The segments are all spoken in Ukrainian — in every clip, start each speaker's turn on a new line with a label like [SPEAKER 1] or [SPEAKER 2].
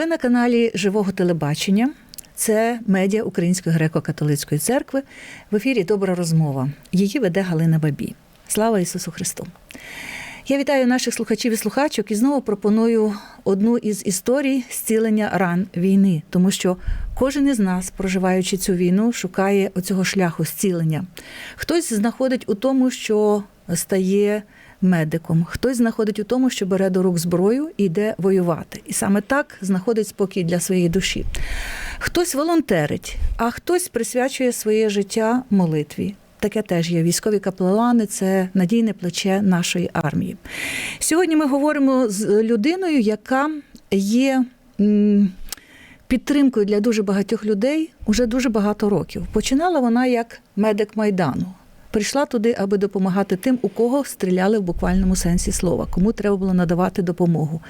[SPEAKER 1] Ви на каналі Живого телебачення. Це медіа Української греко-католицької церкви. В ефірі Добра розмова. Її веде Галина Бабі. Слава Ісусу Христу! Я вітаю наших слухачів і слухачок і знову пропоную одну із історій зцілення ран війни, тому що кожен із нас, проживаючи цю війну, шукає оцього шляху зцілення. Хтось знаходить у тому, що стає медиком, хтось знаходить у тому, що бере до рук зброю і йде воювати. І саме так знаходить спокій для своєї душі. Хтось волонтерить, а хтось присвячує своє життя молитві. Таке теж є військові капелани, це надійне плече нашої армії. Сьогодні ми говоримо з людиною, яка є підтримкою для дуже багатьох людей уже дуже багато років. Починала вона як медик майдану. Прийшла туди, аби допомагати тим, у кого стріляли в буквальному сенсі слова, кому треба було надавати допомогу.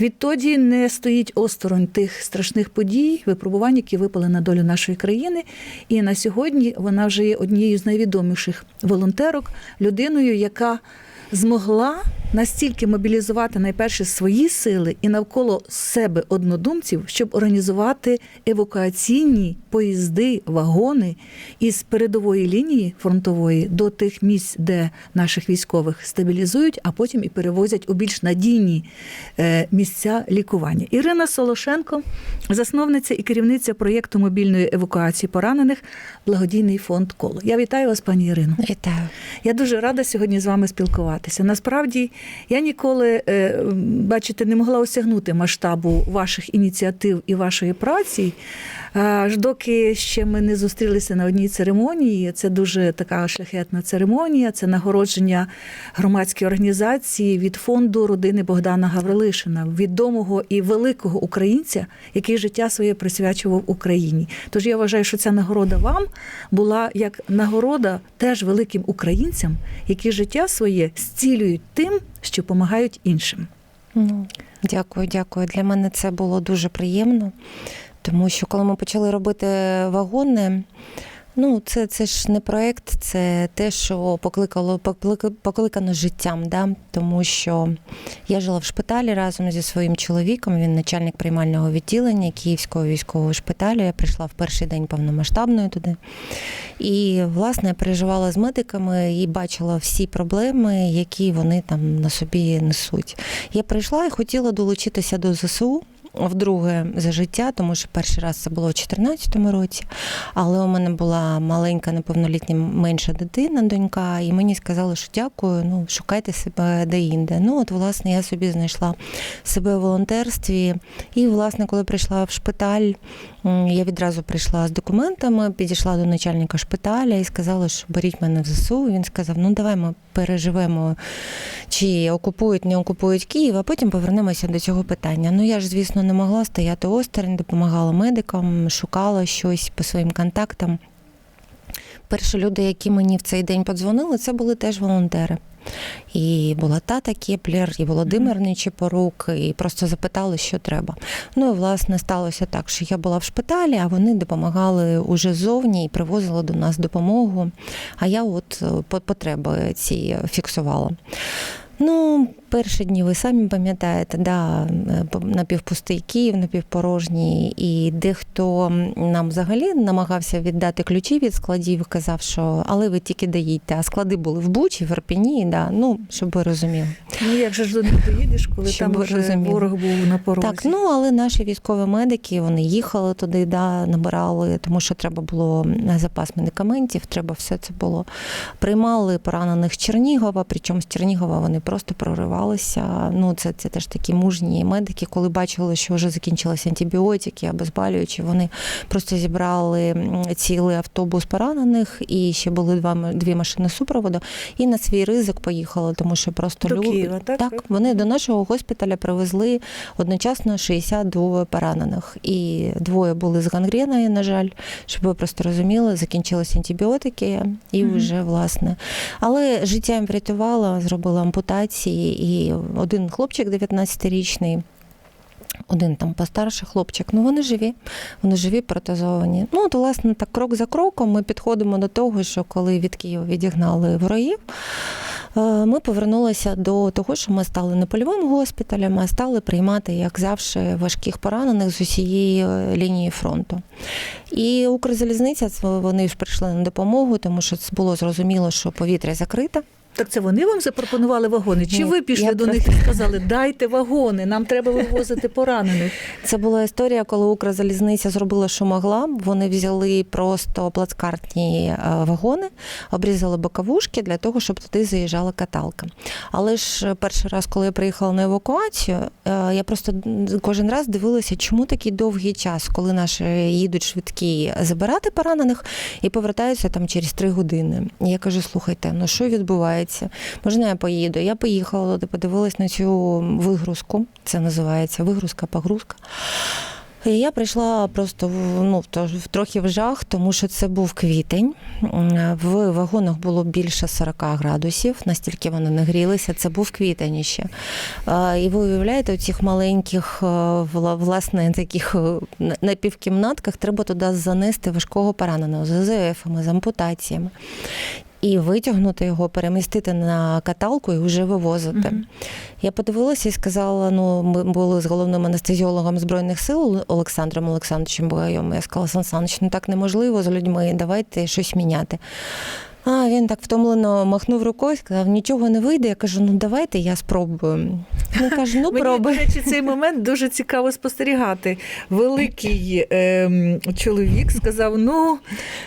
[SPEAKER 1] Відтоді не стоїть осторонь тих страшних подій, випробувань, які випали на долю нашої країни. І на сьогодні вона вже є однією з найвідоміших волонтерок, людиною, яка змогла настільки мобілізувати найперше свої сили і навколо себе однодумців, щоб організувати евакуаційні поїзди, вагони із передової лінії фронтової до тих місць, де наших військових стабілізують, а потім і перевозять у більш надійні е, місця лікування. Ірина Солошенко, засновниця і керівниця проєкту мобільної евакуації поранених, благодійний фонд коло. Я вітаю вас, пані Ірино.
[SPEAKER 2] Вітаю.
[SPEAKER 1] Я дуже рада сьогодні з вами спілкуватися. Насправді я ніколи, е, бачите, не могла осягнути масштабу ваших ініціатив і вашої праці. Аж доки ще ми не зустрілися на одній церемонії. Це дуже така шляхетна церемонія. Це нагородження громадської організації від фонду родини Богдана Гаврилишина, відомого і великого українця, який життя своє присвячував Україні. Тож я вважаю, що ця нагорода вам була як нагорода теж великим українцям, які життя своє зцілюють тим, що допомагають іншим.
[SPEAKER 2] Ну, дякую, дякую. Для мене це було дуже приємно, тому що коли ми почали робити вагони, ну це, це ж не проект, це те, що покликало поклик- покликано життям. Да? Тому що я жила в шпиталі разом зі своїм чоловіком. Він начальник приймального відділення Київського військового шпиталю. Я прийшла в перший день повномасштабної туди. І власне я переживала з медиками і бачила всі проблеми, які вони там на собі несуть. Я прийшла і хотіла долучитися до ЗСУ. Вдруге за життя, тому що перший раз це було у 2014 році, але у мене була маленька, неповнолітня менша дитина, донька, і мені сказали, що дякую, ну шукайте себе де-інде. Ну от, власне, я собі знайшла себе в волонтерстві. І, власне, коли прийшла в шпиталь, я відразу прийшла з документами, підійшла до начальника шпиталя і сказала, що беріть мене в ЗСУ. Він сказав: ну давай ми переживемо, чи окупують, не окупують Київ, а потім повернемося до цього питання. Ну я ж, звісно, не могла стояти осторонь, допомагала медикам, шукала щось по своїм контактам. Перші люди, які мені в цей день подзвонили, це були теж волонтери. І була тата Кеплер, і Володимир Нечипорук, і просто запитали, що треба. Ну і власне сталося так, що я була в шпиталі, а вони допомагали уже ззовні і привозили до нас допомогу. А я от е, потреби ці фіксувала. Ну, перші дні ви самі пам'ятаєте, да, е, напівпустий Київ, напівпорожній, і дехто нам взагалі намагався віддати ключі від складів, казав, що але ви тільки доїдьте, а склади були в Бучі, в Ірпені, да, ну, щоб ви розуміли.
[SPEAKER 1] Ну як же ж до них доїдеш, коли
[SPEAKER 2] Щоб
[SPEAKER 1] там вже ворог був на порозі?
[SPEAKER 2] Так, ну але наші військові медики вони їхали туди, да, набирали, тому що треба було на запас медикаментів, треба все це було. Приймали поранених з Чернігова, причому з Чернігова вони просто проривалися. Ну, це, це теж такі мужні медики, коли бачили, що вже закінчилися антибіотики, обезболюючі, вони просто зібрали цілий автобус поранених, і ще були два дві машини супроводу, і на свій ризик поїхали, тому що просто
[SPEAKER 1] До
[SPEAKER 2] лю-
[SPEAKER 1] Києва, так?
[SPEAKER 2] так, вони до нашого госпіталя привезли одночасно 62 поранених. І двоє були з гангреною, на жаль, щоб ви просто розуміли, закінчилися антибіотики і
[SPEAKER 1] Мгм.
[SPEAKER 2] вже власне. Але життя їм врятувало, зробили ампутації, і один хлопчик 19-річний. Один там постарший хлопчик, ну вони живі, вони живі, протезовані. Ну, от, власне, так крок за кроком ми підходимо до того, що коли від Києва відігнали ворогів, Е, Ми повернулися до того, що ми стали не польовим госпіталем, а стали приймати, як завжди, важких поранених з усієї е, лінії фронту. І Укрзалізниця вони ж прийшли на допомогу, тому що було зрозуміло, що повітря закрите.
[SPEAKER 1] Так це вони вам запропонували вагони? Чи
[SPEAKER 2] Ні,
[SPEAKER 1] ви пішли
[SPEAKER 2] я
[SPEAKER 1] до них і сказали, дайте вагони, нам треба вивозити поранених?
[SPEAKER 2] Це була історія, коли Укрзалізниця зробила, що могла. Вони взяли просто плацкартні е, вагони, обрізали боковушки для того, щоб туди заїжджала каталка. Але ж е, перший раз, коли я приїхала на евакуацію, е, я просто кожен раз дивилася, чому такий довгий час, коли наші їдуть швидкі забирати поранених і повертаються там через три години. І я кажу: слухайте, ну що відбувається? Можна я поїду? Я поїхала, подивилась на цю вигрузку. Це називається вигрузка, погрузка. І я прийшла просто ну, в трохи в жах, тому що це був квітень. В вагонах було більше 40 градусів, настільки вони нагрілися. Це був квітень ще. І ви уявляєте, у цих маленьких, е, власне, таких е, напівкімнатках треба туди занести важкого пораненого з АЗФами, з ампутаціями. І витягнути його, перемістити на каталку і вже вивозити.
[SPEAKER 1] Мгм.
[SPEAKER 2] Я подивилася і сказала: ну, ми були з головним анестезіологом Збройних сил Олександром Олександровичем Бугайом. Я сказала, Сан Саныч, ну так неможливо з людьми, давайте щось міняти. А він так втомлено махнув рукою, сказав, нічого не вийде. Я кажу, ну давайте я спробую. Він каже, ну
[SPEAKER 1] Мені, до речі, цей момент дуже цікаво спостерігати. Великий ем, чоловік сказав: ну,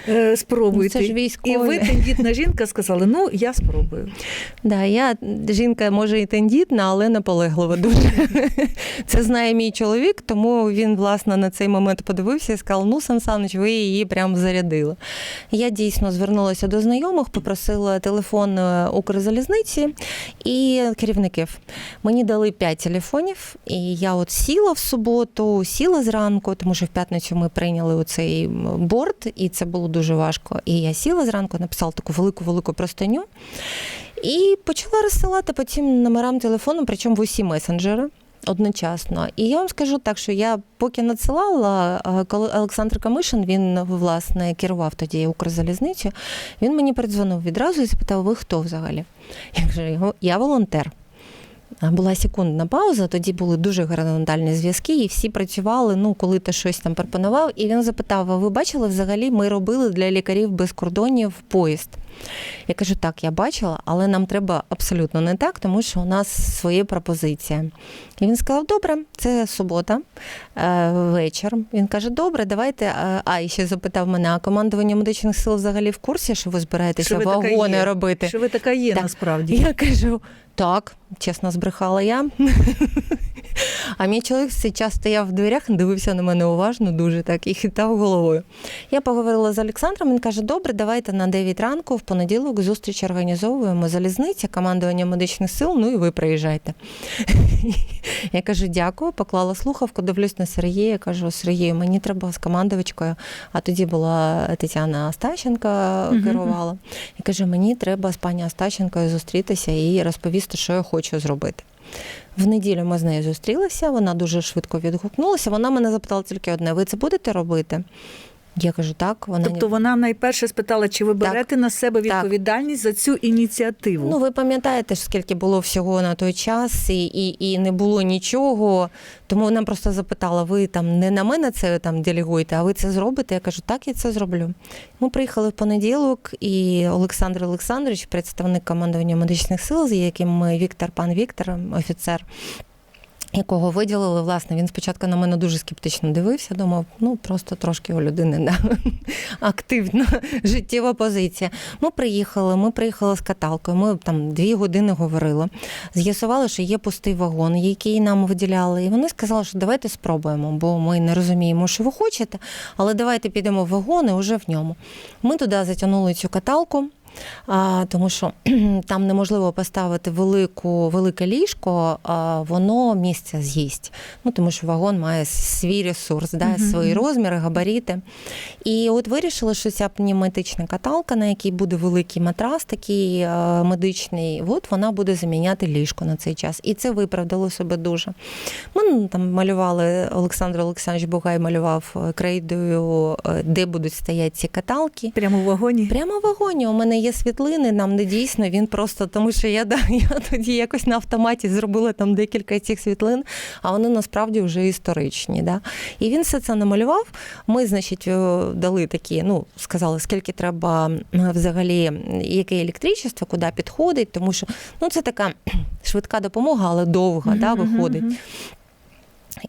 [SPEAKER 1] е, спробуйте.
[SPEAKER 2] Ну, це ж
[SPEAKER 1] І ви, тендітна жінка, сказали, ну, я спробую.
[SPEAKER 2] Да, я жінка може і тендітна, але наполеглива дуже. Це знає мій чоловік, тому він власне на цей момент подивився і сказав: ну, Сан Саныч, ви її прям зарядили. Я дійсно звернулася до знайомих, попросила телефон е, Укрзалізниці і керівників. Мені дали п'ять телефонів, і я от сіла в суботу, сіла зранку, тому що в п'ятницю ми прийняли оцей борт, і це було дуже важко. І я сіла зранку, написала таку велику-велику простиню. І почала розсилати по цим номерам телефону, причому в усі месенджери. Одночасно, і я вам скажу так, що я поки надсилала, коли Олександр Камишин він власне керував тоді Укрзалізницю, він мені передзвонив відразу і запитав: ви хто взагалі? Я кажу, я волонтер. Була секундна пауза, тоді були дуже горизонтальні зв'язки, і всі працювали. Ну, коли ти щось там пропонував. І він запитав: а ви бачили взагалі, ми робили для лікарів без кордонів поїзд. Я кажу, так, я бачила, але нам треба абсолютно не так, тому що у нас своя пропозиція. І він сказав: добре, це субота, е, вечір. Він каже: добре, давайте. е, А, і ще запитав мене, а командування медичних сил взагалі в курсі, що ви збираєтеся
[SPEAKER 1] Що ви
[SPEAKER 2] вагони робити?
[SPEAKER 1] Що ви така є
[SPEAKER 2] Так.
[SPEAKER 1] насправді.
[SPEAKER 2] Я кажу, так, чесно збрехала я. А мій чоловік цей час стояв в дверях, дивився на мене уважно, дуже так, і хитав головою. Я поговорила з Олександром, він каже: добре, давайте на 9 ранку в понеділок зустріч організовуємо залізниця, командування медичних сил, ну і ви приїжджайте. Я кажу, дякую, поклала слухавку, дивлюсь на Сергія, кажу, Сергію, мені треба з командувачкою, а тоді була Тетяна Астащенко керувала. Я кажу, мені треба з пані Астащенкою зустрітися і розповісти, що я хочу зробити. В неділю ми з нею зустрілися, вона дуже швидко відгукнулася. Вона мене запитала тільки одне: ви це будете робити? Я кажу, так. Вона
[SPEAKER 1] Тобто вона найперше спитала, чи ви
[SPEAKER 2] Так.
[SPEAKER 1] берете на себе
[SPEAKER 2] Так.
[SPEAKER 1] відповідальність за цю ініціативу.
[SPEAKER 2] Ну, ви пам'ятаєте скільки було всього на той час, і, і, і не було нічого. Тому вона просто запитала: ви там не на мене це там делегуєте, а ви це зробите? Я кажу, так, я це зроблю. Ми приїхали в понеділок, і Олександр Олександрович, представник командування медичних сил, з яким ми Віктор, пан Віктор, офіцер. Якого виділили, власне, він спочатку на мене дуже скептично дивився, думав, ну просто трошки у людини да, активна життєва позиція. Ми приїхали, ми приїхали з каталкою, ми там дві години говорили. З'ясували, що є пустий вагон, який нам виділяли. І вони сказали, що давайте спробуємо, бо ми не розуміємо, що ви хочете, але давайте підемо в вагон і вже в ньому. Ми туди затягнули цю каталку. Тому що там неможливо поставити велику, велике ліжко, а воно місця з'їсть. Ну, тому що вагон має свій ресурс, да,
[SPEAKER 1] Мгм.
[SPEAKER 2] свої розміри, габарити. І от вирішили, що ця пневматична каталка, на якій буде великий матрас, такий е, медичний, от вона буде заміняти ліжко на цей час. І це виправдало себе дуже. Ми ну, там малювали, Олександр Олександрович Бугай малював е, крейдою, е, де будуть стояти ці каталки.
[SPEAKER 1] Прямо в вагоні.
[SPEAKER 2] Прямо в вагоні. У мене є світлини, нам не дійсно. Він просто тому, що я да, я тоді якось на автоматі зробила там декілька цих світлин, а вони насправді вже історичні. Да? І він все це намалював. Ми, значить, е, дали такі, ну сказали, скільки треба взагалі, яке електричество, куди підходить, тому що ну це така швидка допомога, але довга, да,
[SPEAKER 1] Мгм,
[SPEAKER 2] виходить.
[SPEAKER 1] мгм.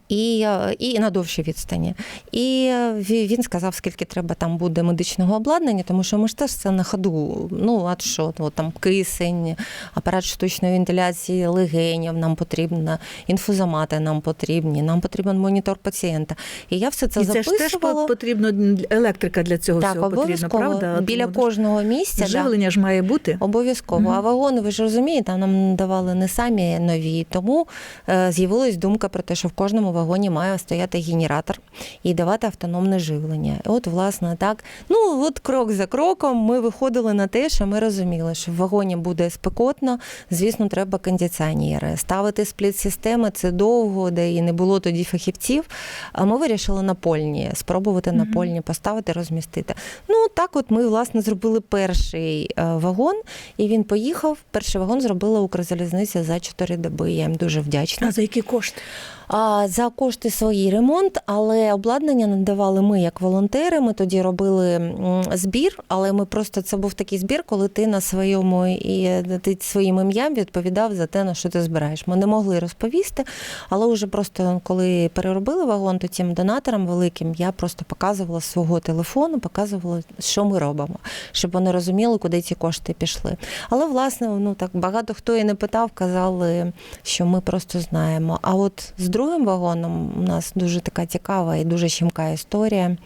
[SPEAKER 2] І, е, і на довшій відстані. І е, він сказав, скільки треба там буде медичного обладнання, тому що ми ж теж це на ходу. Ну, а що, ну, там кисень, апарат штучної вентиляції легенів нам потрібно, інфузомати нам потрібні, нам потрібен монітор пацієнта. І я все це
[SPEAKER 1] І це ж теж
[SPEAKER 2] записувала.
[SPEAKER 1] по- потрібно електрика для цього
[SPEAKER 2] так,
[SPEAKER 1] всього потрібна,
[SPEAKER 2] обов'язково.
[SPEAKER 1] правда?
[SPEAKER 2] Біля кожного місця. да.
[SPEAKER 1] ж має бути.
[SPEAKER 2] Обов'язково.
[SPEAKER 1] Мгм.
[SPEAKER 2] А вагони, ви ж розумієте, нам давали не самі нові. Тому е, з'явилась думка про те, що в кожному вагоні має стояти генератор і давати автономне живлення. От, власне, так. Ну, от крок за кроком ми виходили на те, що ми розуміли, що в вагоні буде спекотно, звісно, треба кондиціонери. Ставити спліт-системи це довго, де і не було тоді фахівців. А ми вирішили напольні, спробувати напольні поставити, розмістити. Ну, так от ми, власне, зробили перший е, вагон, і він поїхав. Перший вагон зробила Укрзалізниця за 4 доби. Я їм дуже вдячна.
[SPEAKER 1] А за які кошти?
[SPEAKER 2] А за кошти свої ремонт, але обладнання надавали ми як волонтери. Ми тоді робили збір, але ми просто це був такий збір, коли ти на своєму і е, ти своїм ім'ям відповідав за те, на що ти збираєш. Ми не могли розповісти, але вже просто коли переробили вагон, то тим донаторам великим я просто показувала свого телефону, показувала, що ми робимо, щоб вони розуміли, куди ці кошти пішли. Але власне, ну так багато хто і не питав, казали, що ми просто знаємо. А от з другим вагоном у нас дуже така цікава і дуже щемка історія.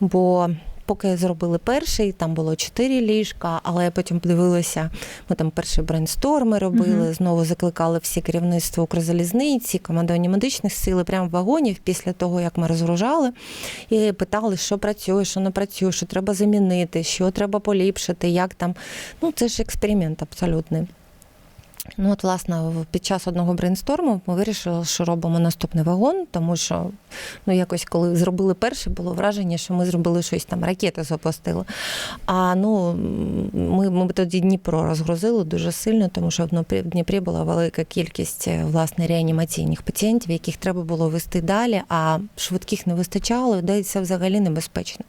[SPEAKER 2] Бо поки зробили перший, там було чотири ліжка, але я потім подивилася, ми там перші брейнсторми робили,
[SPEAKER 1] Мгм.
[SPEAKER 2] знову закликали всі керівництво Укрзалізниці, командування медичних сил, прямо в вагонів після того, як ми розгружали, і питали, що працює, що не працює, що треба замінити, що треба поліпшити, як там. Ну, це ж експеримент абсолютний. Ну, от, власне, під час одного брейнсторму ми вирішили, що робимо наступний вагон, тому що ну, якось, коли зробили перший, було враження, що ми зробили щось там, ракети запустили. А ну, ми, ми тоді Дніпро розгрузили дуже сильно, тому що в Дніпрі- була велика кількість е, власне реанімаційних пацієнтів, яких треба було вести далі, а швидких не вистачало, де це взагалі небезпечно.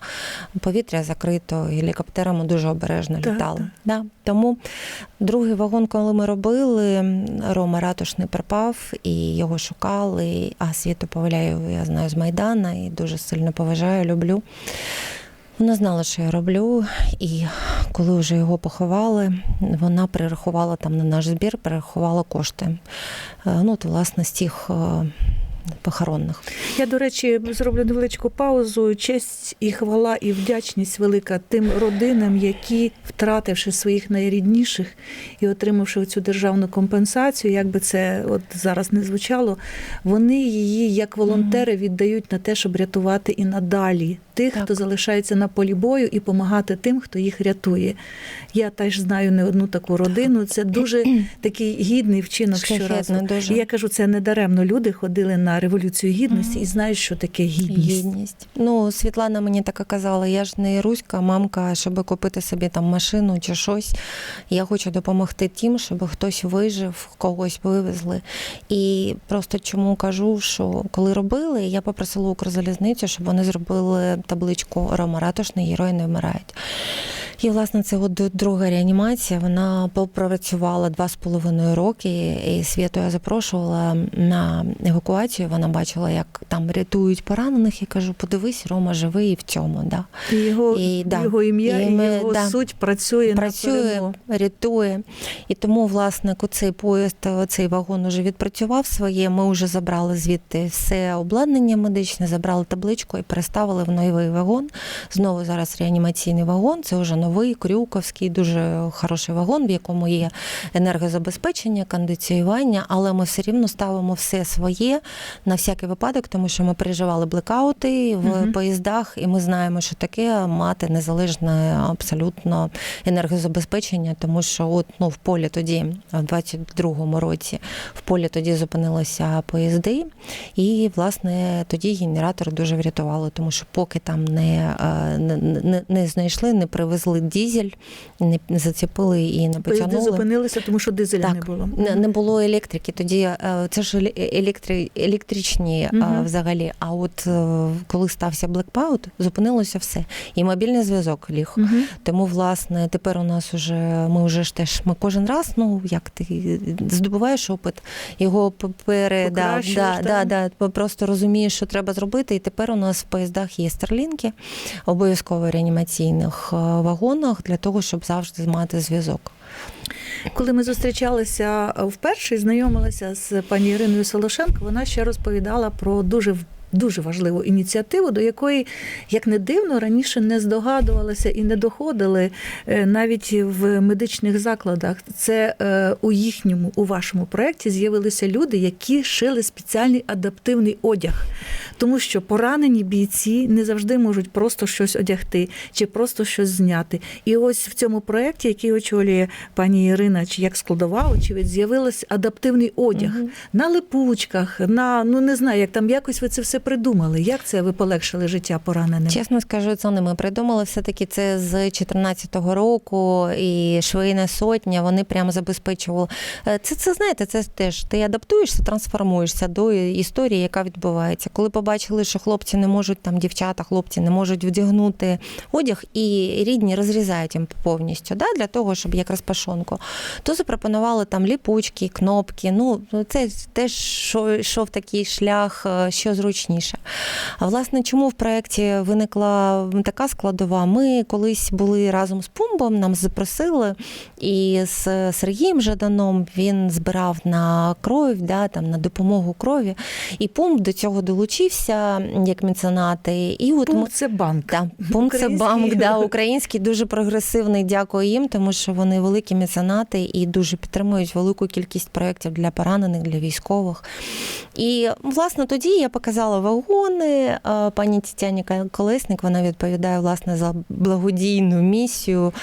[SPEAKER 2] Повітря закрито, гелікоптерами дуже обережно
[SPEAKER 1] Так,
[SPEAKER 2] літали.
[SPEAKER 1] так.
[SPEAKER 2] Да. Тому другий вагон, коли ми робили, Рома Ратушний пропав і його шукали. А Світу Павляєву я знаю з Майдана і дуже сильно поважаю, люблю. Вона знала, що я роблю, і коли вже його поховали, вона перерахувала там на наш збір, перерахувала кошти. Е, Ну, от, власне, з тих е, похоронних.
[SPEAKER 1] Я, до речі, зроблю невеличку паузу. Честь і хвала, і вдячність велика тим родинам, які, втративши своїх найрідніших і отримавши цю державну компенсацію, як би це от зараз не звучало, вони її як волонтери віддають на те, щоб рятувати і надалі тих,
[SPEAKER 2] Так.
[SPEAKER 1] хто залишається на полі бою, і допомагати тим, хто їх рятує. Я теж знаю не одну таку родину. Це дуже такий гідний вчинок щоразу.
[SPEAKER 2] Дуже.
[SPEAKER 1] І я кажу, це не даремно. Люди ходили на революцію гідності і знають, що таке гідність.
[SPEAKER 2] Гідність. Ну, Світлана мені так казала, я ж не руська мамка, щоб купити собі там машину чи щось. Я хочу допомогти тим, щоб хтось вижив, когось вивезли. І просто чому кажу, що коли робили, я попросила Укрзалізницю, щоб вони зробили табличку Рома Ратушний, герої не вмирають. І, власне, це от друга реанімація. Вона попрацювала два з половиною роки. І Світу я запрошувала на евакуацію. Вона бачила, як там рятують поранених. Я кажу, подивись, Рома живий і в цьому. Да.
[SPEAKER 1] І його,
[SPEAKER 2] І, да.
[SPEAKER 1] його ім'я
[SPEAKER 2] І
[SPEAKER 1] і,
[SPEAKER 2] ми-
[SPEAKER 1] його
[SPEAKER 2] да.
[SPEAKER 1] суть працює,
[SPEAKER 2] Працює,
[SPEAKER 1] перемогу.
[SPEAKER 2] рятує. І тому, власне, цей поїзд, цей вагон уже відпрацював своє. Ми вже забрали звідти все обладнання медичне, забрали табличку і переставили в новий вагон. Знову зараз реанімаційний вагон. Це вже новий крюковський, дуже хороший вагон, в якому є енергозабезпечення, кондиціювання, але ми все рівно ставимо все своє на всякий випадок, тому що ми переживали блекаути в
[SPEAKER 1] Мгм.
[SPEAKER 2] поїздах, і ми знаємо, що таке мати незалежне абсолютно енергозабезпечення, тому що от ну в полі тоді, в 22-му році, в полі тоді зупинилися поїзди, і власне тоді генератори дуже врятували, тому що поки там не, е, не, не, не знайшли, не привезли дізель, не зацепили і не
[SPEAKER 1] Поїзди
[SPEAKER 2] потягнули.
[SPEAKER 1] зупинилися, тому що дизеля
[SPEAKER 2] Так,
[SPEAKER 1] не було.
[SPEAKER 2] Не, не було електрики. Тоді е, це ж електри, електричні
[SPEAKER 1] Мгм.
[SPEAKER 2] взагалі. А от коли стався блекпаут, зупинилося все. І мобільний зв'язок ліг.
[SPEAKER 1] Мгм.
[SPEAKER 2] Тому, власне, тепер у нас уже ми вже ж теж ми кожен раз, ну як ти здобуваєш опит, його пере да, да, да, да, просто розумієш, що треба зробити. І тепер у нас в поїздах є старлінки, обов'язково реанімаційних е, вагонах для того, щоб завжди мати зв'язок.
[SPEAKER 1] Коли ми зустрічалися е, вперше і знайомилися з пані Іриною Солошенко, вона ще розповідала про дуже дуже важливу ініціативу, до якої, як не дивно, раніше не здогадувалися і не доходили е, навіть в медичних закладах. Це е, у їхньому, у вашому проєкті з'явилися люди, які шили спеціальний адаптивний одяг, тому що поранені бійці не завжди можуть просто щось одягти чи просто щось зняти. І ось в цьому проєкті, який очолює пані Ірина, чи як складова, очевидь, з'явився адаптивний одяг
[SPEAKER 2] Мгм.
[SPEAKER 1] на липучках, на ну не знаю, як там якось ви це все придумали. Як це ви полегшили життя пораненим?
[SPEAKER 2] Чесно скажу, це не ми придумали. Все-таки це з 14-го року і швейна сотня. Вони прямо забезпечували. Е, Це, це знаєте, це теж ти адаптуєшся, трансформуєшся до історії, яка відбувається. Коли побачили, що хлопці не можуть там, дівчата, хлопці не можуть вдягнути одяг, і рідні розрізають їм повністю, да, для того, щоб як розпашонку, то запропонували там ліпучки, кнопки. Ну це теж що йшов такий шлях, е, що зручніше. А власне, чому в проєкті виникла така складова? Ми колись були разом з Пумбом, нам запросили, і з Сергієм Жаданом він збирав на кров, да, там, на допомогу крові. І Пумб до цього долучився як меценати. І от ми,
[SPEAKER 1] це банк.
[SPEAKER 2] так, пункт це банк, да, український дуже прогресивний. Дякую їм, тому що вони великі меценати і дуже підтримують велику кількість проєктів для поранених, для військових. І власне тоді я показала вагони. е, Пані Тетяні Колесник вона відповідає власне за благодійну місію е,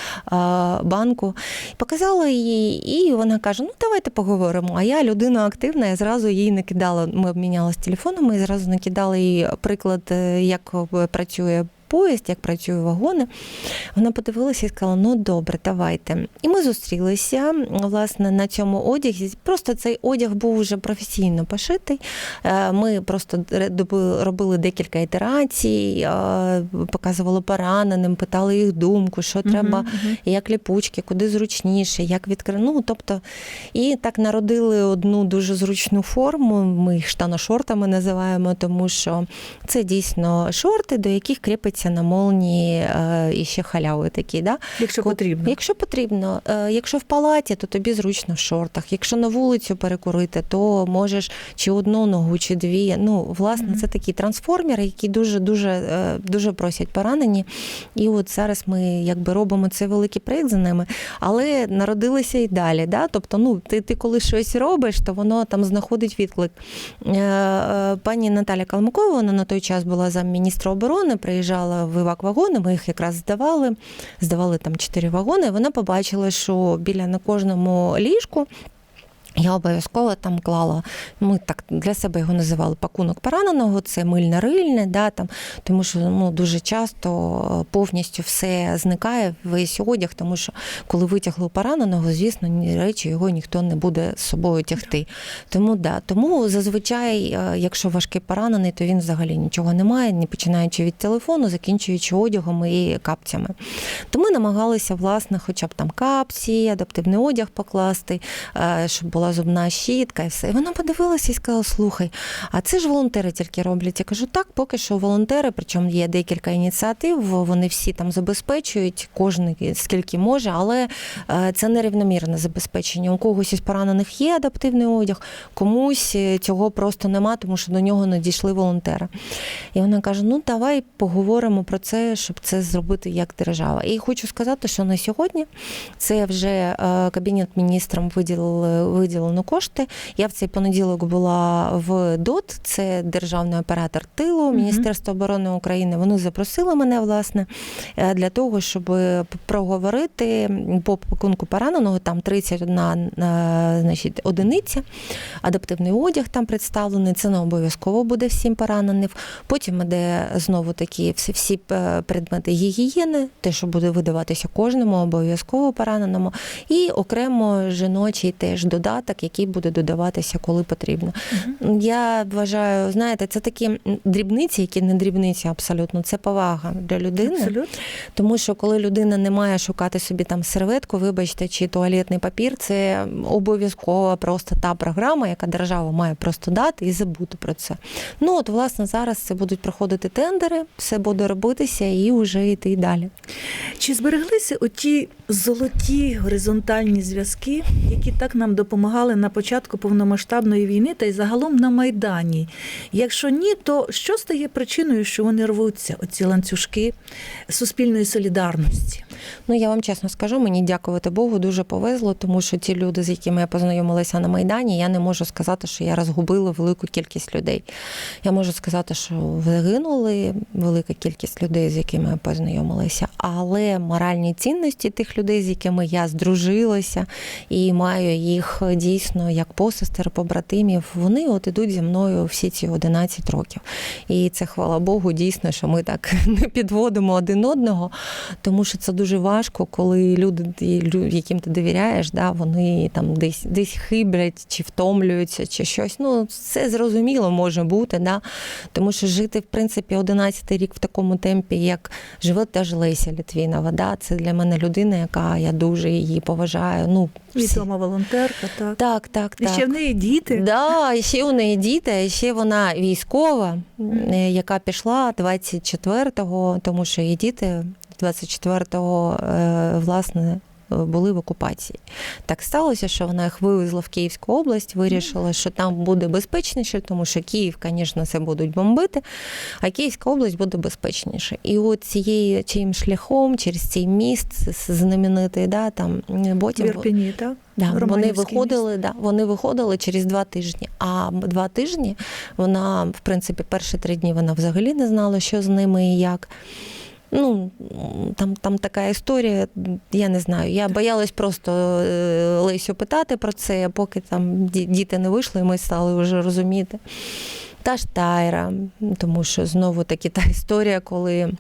[SPEAKER 2] банку. Показала їй, і вона каже: Ну давайте поговоримо. А я людина активна, я зразу їй накидала. Ми обмінялися телефонами і зразу накидала їй приклад, е, як працює. Поїзд, як працює вагони, вона подивилася і сказала: ну добре, давайте. І ми зустрілися власне на цьому одязі. Просто цей одяг був вже професійно пошитий. Е, Ми просто робили декілька ітерацій, е, показували пораненим, питали їх думку, що треба, як ліпучки, куди зручніше, як відкрити. Ну, тобто, і так народили одну дуже зручну форму. Ми їх штаношортами називаємо, тому що це дійсно шорти, до яких кріпиться на молнії е, і ще халяви такі. Да?
[SPEAKER 1] Якщо потрібно.
[SPEAKER 2] Якщо потрібно, Е, якщо в палаті, то тобі зручно в шортах. Якщо на вулицю перекурити, то можеш чи одну ногу, чи дві. Ну, власне, це такі трансформери, які дуже дуже е, дуже просять поранені. І от зараз ми якби робимо цей великий проєкт за ними, але народилися і далі. Да? Тобто, ну ти, ти коли щось робиш, то воно там знаходить відклик. Пані Наталя Калмукова, вона на той час була замміністра оборони, приїжджала в вивак вагони. Ми їх якраз здавали. Здавали там чотири вагони. Вона побачила, що біля на кожному ліжку. Я обов'язково там клала, ми так для себе його називали пакунок пораненого, це мильне рильне, да, там, тому що ну, дуже часто повністю все зникає, весь одяг, тому що коли витягли пораненого, звісно, ні речі його ніхто не буде з собою тягти. Тому да, тому зазвичай, е, якщо важкий поранений, то він взагалі нічого не має, не починаючи від телефону, закінчуючи одягом і капцями. То ми намагалися, власне, хоча б там капці, адаптивний одяг покласти, е, щоб була зубна щітка і все. І вона подивилася і сказала: слухай, а це ж волонтери тільки роблять. Я кажу, так, поки що волонтери, причому є декілька ініціатив, вони всі там забезпечують, кожен скільки може, але е, це нерівномірне забезпечення. У когось із поранених є адаптивний одяг, комусь е, цього просто нема, тому що до нього не дійшли волонтери. І вона каже: ну давай поговоримо про це, щоб це зробити як держава. І хочу сказати, що на сьогодні це вже е, кабінет міністрам виділив, виділено кошти. Я в цей понеділок була в ДОТ, це державний оператор тилу. Міністерство оборони України. Вони запросили мене власне е, для того, щоб проговорити по пакунку пораненого. Там 31 е, значить, одиниця, адаптивний одяг там представлений. Це не обов'язково буде всім пораненим. Потім іде знову такі всі, всі е, предмети гігієни, те, що буде видаватися кожному обов'язково пораненому, і окремо жіночий теж додаток, який буде додаватися, коли потрібно. Я вважаю, знаєте, це такі дрібниці, які не дрібниці абсолютно. Це повага для людини.
[SPEAKER 1] Абсолютно.
[SPEAKER 2] Тому що коли людина не має шукати собі там серветку, вибачте, чи туалетний папір, це обов'язково просто та програма, яка держава має просто дати і забути про це. Ну от власне зараз це будуть проходити тендери, все буде робитися і вже йти далі.
[SPEAKER 1] Чи збереглися оті золоті горизонтальні зв'язки, які так нам допомагали на початку повномасштабної війни та й загалом на Майдані? Якщо ні, то що стає причиною, що вони рвуться, оці ланцюжки суспільної солідарності?
[SPEAKER 2] Ну я вам чесно скажу, мені дякувати Богу, дуже повезло, тому що ті люди, з якими я познайомилася на Майдані, я не можу сказати, що я розгубила велику кількість людей. Я можу сказати, що загинули велика кількість людей, з якими я познайомилася, але моральні цінності тих людей, з якими я здружилася і маю їх дійсно як посестер, побратимів, вони от ідуть зі мною всі ці 11 років. І це хвала Богу, дійсно, що ми так не підводимо один одного, тому що це дуже важко, коли люди, яким ти довіряєш, да, вони там десь десь хиблять чи втомлюються, чи щось. Ну, це зрозуміло може бути, да, тому що жити, в принципі, 11 рік в такому темпі, як живе теж Леся Літвінова. Да, це для мене людина, яка я дуже її поважаю. Ну,
[SPEAKER 1] Відома волонтерка, так.
[SPEAKER 2] Так, так,
[SPEAKER 1] І
[SPEAKER 2] так.
[SPEAKER 1] ще в неї діти.
[SPEAKER 2] Да, і ще у неї діти, і ще вона військова, е, яка пішла 24-го, тому що її діти 24-го, е, власне, були в окупації. Так сталося, що вона їх вивезла в Київську область, вирішила, що там буде безпечніше, тому що Київ, звісно, це будуть бомбити, а Київська область буде безпечніше. І от цією цим шляхом, через цей міст знаменитий, да, там потім
[SPEAKER 1] В Ірпені, так?
[SPEAKER 2] Да, вони виходили, да, вони виходили через два тижні. А два тижні вона, в принципі, перші три дні вона взагалі не знала, що з ними і як. Ну, там, там така історія, я не знаю. Я боялась просто е, Лесю питати про це, поки там діти не вийшли, ми стали вже розуміти. Та ж Тайра, тому що знову таки та історія, коли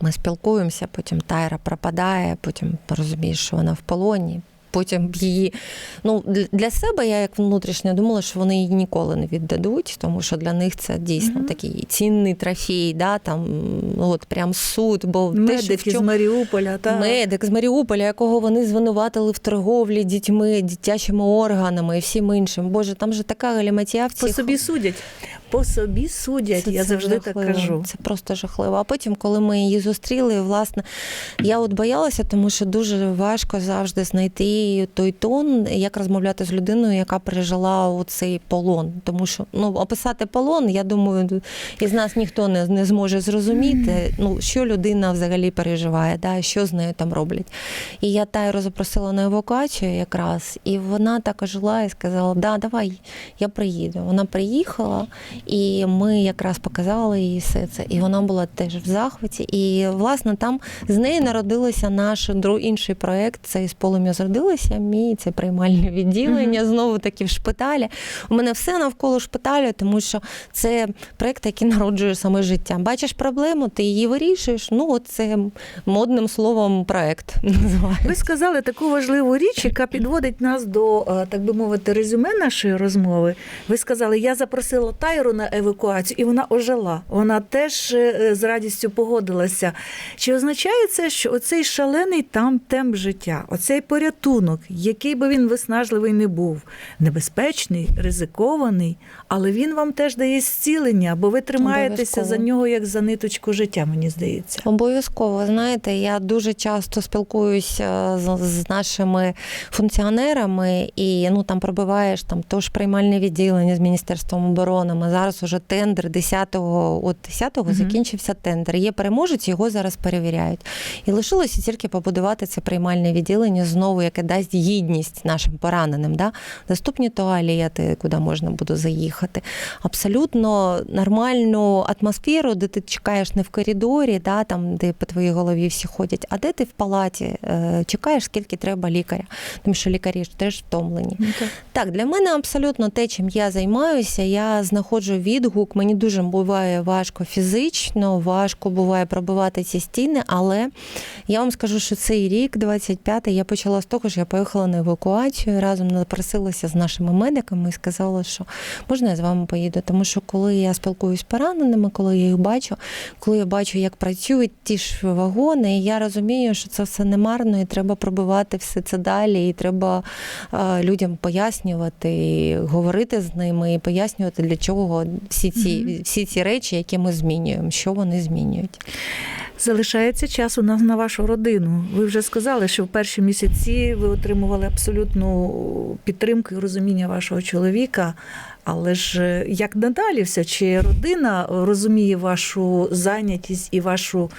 [SPEAKER 2] ми спілкуємося, потім Тайра пропадає, потім розумієш, що вона в полоні. Потім її ну для- себе я як внутрішньо думала, що вони її ніколи не віддадуть, тому що для них це дійсно
[SPEAKER 1] Мгм.
[SPEAKER 2] такий цінний трофей, да, там ну, от прям суд, бо те, що
[SPEAKER 1] Медик із
[SPEAKER 2] чому-
[SPEAKER 1] Маріуполя, так.
[SPEAKER 2] Медик з Маріуполя, якого вони звинуватили в торговлі дітьми, дитячими органами і всім іншим. Боже, там же така галіматія в
[SPEAKER 1] По собі судять. По собі судять,
[SPEAKER 2] це-
[SPEAKER 1] я
[SPEAKER 2] це
[SPEAKER 1] завжди
[SPEAKER 2] жахливо.
[SPEAKER 1] так кажу.
[SPEAKER 2] Це просто жахливо. А потім, коли ми її зустріли, власне, я от боялася, тому що дуже важко завжди знайти той тон, як розмовляти з людиною, яка пережила цей полон. Тому що ну описати полон, я думаю, із нас ніхто не, не зможе зрозуміти, ну що людина взагалі переживає, да, що з нею там роблять. І я Тайру запросила на евакуацію якраз, і вона так ожила і сказала: Да, давай, я приїду. Вона приїхала, і ми якраз показали їй все це. І вона була теж в захваті. І власне там з нею народилося наш інший проект. Це із полум'я зродилося. Мій це приймальне відділення. Знову таки в шпиталі. У мене все навколо шпиталю, тому що це проект, який народжує саме життя. Бачиш проблему, ти її вирішуєш. Ну, от це модним словом проект називається.
[SPEAKER 1] Ви сказали таку важливу річ, яка підводить нас до, е, так би мовити, резюме нашої розмови. Ви сказали, я запросила Тайру на евакуацію, і вона ожила. Вона теж е, з радістю погодилася. Чи означає це, що оцей шалений там темп життя, оцей порятунок, який би він виснажливий не був, небезпечний, ризикований, але він вам теж дає зцілення, бо ви тримаєтеся за нього як за ниточку життя, мені здається.
[SPEAKER 2] Обов'язково, знаєте, я дуже часто спілкуюся з, з нашими функціонерами, і ну там пробиваєш там то ж приймальне відділення з міністерством оборони. Ми зараз уже тендер 10-го, от 10-го
[SPEAKER 1] Мгм.
[SPEAKER 2] закінчився тендер. Є переможець, його зараз перевіряють. І лишилося тільки побудувати це приймальне відділення знову, яке дасть гідність нашим пораненим. Да? Доступні туалети, куди можна буде заїхати. Абсолютно нормальну атмосферу, де ти чекаєш не в коридорі, да, там, де по твоїй голові всі ходять, а де ти в палаті е, чекаєш, скільки треба лікаря. Тому що лікарі ж теж втомлені.
[SPEAKER 1] Ну, так.
[SPEAKER 2] Так, для мене абсолютно те, чим я займаюся. Я знаходжу відгук. Мені дуже буває важко фізично, важко буває пробивати ці стіни, але я вам скажу, що цей рік, 25-й, я почала з того, що я поїхала на евакуацію, разом напросилася з нашими медиками і сказала, що можна я з вами поїду. Тому що коли я спілкуюсь з пораненими, коли я їх бачу, коли я бачу, як працюють ті ж вагони, я розумію, що це все не марно, і треба пробивати все це далі, і треба е, людям пояснювати, і говорити з ними, і пояснювати, для чого всі ці, всі ці речі, які ми змінюємо, що вони змінюють.
[SPEAKER 1] Залишається час у нас на вашу родину. Ви вже сказали, що в перші місяці ви отримували абсолютну підтримку і розуміння вашого чоловіка. Але ж е, як надалі все? Чи родина розуміє вашу зайнятість і вашу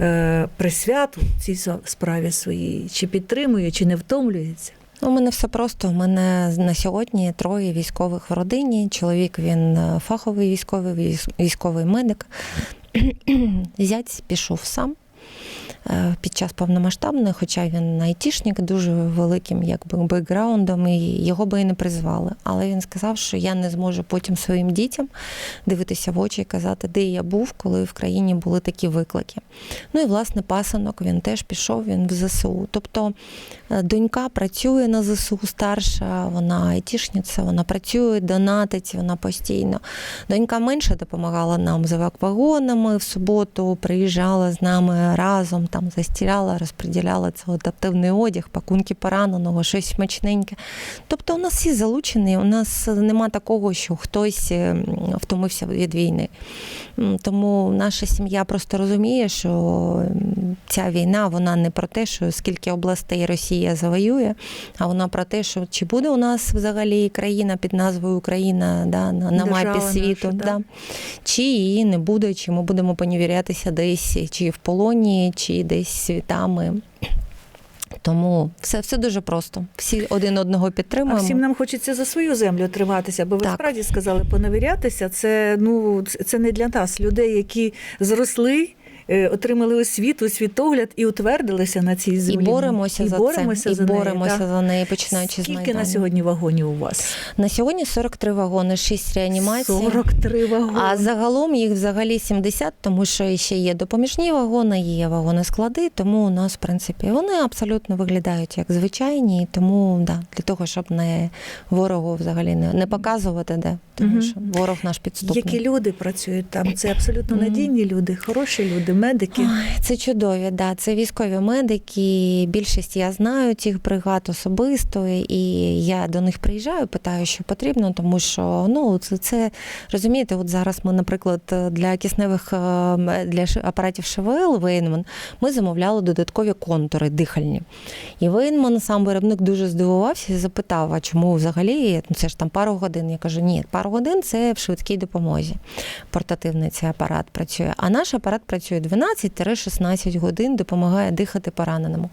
[SPEAKER 1] е, присвяту цій справі своїй? Чи підтримує, чи не втомлюється?
[SPEAKER 2] Ну, У мене все просто. У мене на сьогодні троє військових в родині. Чоловік він е, фаховий військовий, військовий медик. Зять пішов сам е, під час повномасштабної, хоча він айтішник дуже великим якби бекграундом, і його би і не призвали. Але він сказав, що я не зможу потім своїм дітям дивитися в очі і казати, де я був, коли в країні були такі виклики. Ну і власне пасанок він теж пішов, він в ЗСУ. Тобто донька працює на ЗСУ старша, вона айтішниця, вона працює, донатить, вона постійно. Донька менше допомагала нам з еваквагонами в суботу, приїжджала з нами разом, там застіляла, розподіляла це адаптивний одяг, пакунки пораненого, щось смачненьке. Тобто у нас всі залучені, у нас нема такого, що хтось е, втомився від війни. Тому наша сім'я просто розуміє, що ця війна вона не про те, що скільки областей Росія завоює, а вона про те, що чи буде у нас взагалі країна під назвою Україна да, на, на мапі
[SPEAKER 1] наша,
[SPEAKER 2] світу,
[SPEAKER 1] да.
[SPEAKER 2] да. чи її не буде, чи ми будемо поневірятися десь, чи в полоні, чи десь світами. Тому все, все дуже просто. Всі один одного
[SPEAKER 1] А
[SPEAKER 2] підтримуємо.
[SPEAKER 1] всім нам хочеться за свою землю триматися, бо ви
[SPEAKER 2] Так.
[SPEAKER 1] справді сказали поневірятися. Це ну це не для нас, людей, які зросли. Е, Отримали освіту, світогляд і утвердилися на цій
[SPEAKER 2] І
[SPEAKER 1] землі.
[SPEAKER 2] боремося
[SPEAKER 1] і
[SPEAKER 2] за
[SPEAKER 1] боремося
[SPEAKER 2] це.
[SPEAKER 1] за
[SPEAKER 2] і
[SPEAKER 1] неї,
[SPEAKER 2] боремося
[SPEAKER 1] так.
[SPEAKER 2] за неї, починаючи з
[SPEAKER 1] Скільки
[SPEAKER 2] Майдану.
[SPEAKER 1] на сьогодні вагонів у вас?
[SPEAKER 2] На сьогодні 43 вагони, 6 реанімацій.
[SPEAKER 1] 43 вагони.
[SPEAKER 2] А загалом їх взагалі 70, тому що ще є допоміжні вагони, є вагони склади, тому у нас, в принципі, вони абсолютно виглядають як звичайні, і тому да, для того, щоб не ворогу взагалі не, не показувати, де, тому
[SPEAKER 1] Мгм.
[SPEAKER 2] що ворог наш підступний.
[SPEAKER 1] Які люди працюють там? Це абсолютно надійні люди, хороші люди, медики.
[SPEAKER 2] Ой, Це чудові, да. Це військові медики. Більшість я знаю цих бригад особисто, і я до них приїжджаю, питаю, що потрібно, тому що ну це, це розумієте, от зараз ми, наприклад, для кисневих е, для апаратів ШВЛ Вейнман ми замовляли додаткові контури дихальні. І Вейнман, сам виробник, дуже здивувався і запитав: а чому взагалі ну, це ж там пару годин? Я кажу, ні, пару годин це в швидкій допомозі. Портативний цей апарат працює. А наш апарат працює 12-16 годин, допомагає дихати пораненому.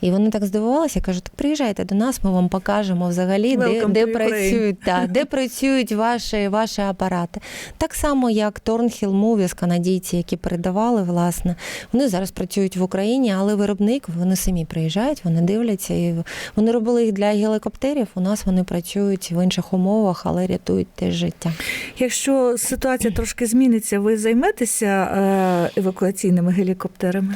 [SPEAKER 2] І вони так здивувалися, кажуть, так приїжджайте до нас, ми вам покажемо взагалі, де,
[SPEAKER 1] Welcome
[SPEAKER 2] де працюють, та, де працюють ваші, ваші апарати. Так само, як Торнхіл Movies, канадійці, які передавали, власне, вони зараз працюють в Україні, але виробник вони самі приїжджають, вони дивляться. І вони робили їх для гелікоптерів. У нас вони працюють в інших умовах, але рятують теж життя.
[SPEAKER 1] Якщо ситуація трошки зміниться, ви займетеся е, евакуаційними гелікоптерами?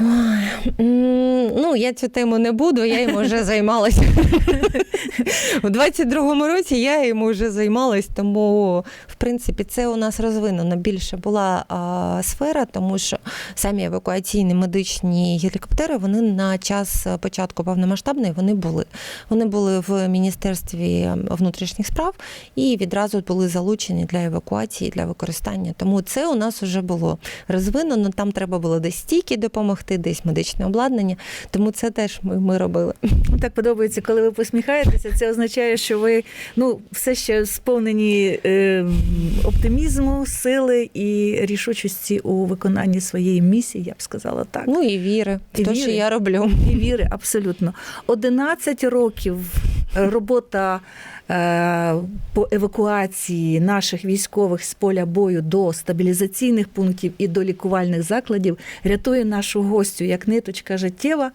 [SPEAKER 2] М, Ну, я цю тему не буду, я їм вже займалася. У 22-му році я їм вже займалась, тому в принципі це у нас розвинена більше була а, сфера, тому що самі евакуаційні медичні гелікоптери вони на час початку повномасштабної вони були. Вони були в Міністерстві внутрішніх справ і відразу були залучені для евакуації, для використання. Тому це у нас вже було розвинено. Там треба було було десь стійки допомогти, десь медичне обладнання. Тому це теж ми, ми робили.
[SPEAKER 1] Так подобається, коли ви посміхаєтеся. Це означає, що ви ну, все ще сповнені е, оптимізму, сили і рішучості у виконанні своєї місії, я б сказала так.
[SPEAKER 2] Ну і віри в
[SPEAKER 1] І
[SPEAKER 2] те,
[SPEAKER 1] віри.
[SPEAKER 2] що я роблю.
[SPEAKER 1] І віри, абсолютно. 11 років робота е, по евакуації наших військових з поля бою до стабілізаційних пунктів і до лікувальних закладів рятує нашу гостю як ниточка життєва.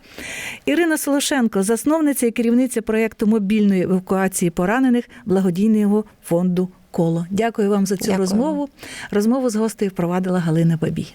[SPEAKER 1] Ірина Солошенко, засновниця і керівниця проєкту мобільної евакуації поранених благодійного фонду Коло. Дякую вам за цю
[SPEAKER 2] Дякую.
[SPEAKER 1] розмову. Розмову з гостею впровадила Галина Бабій.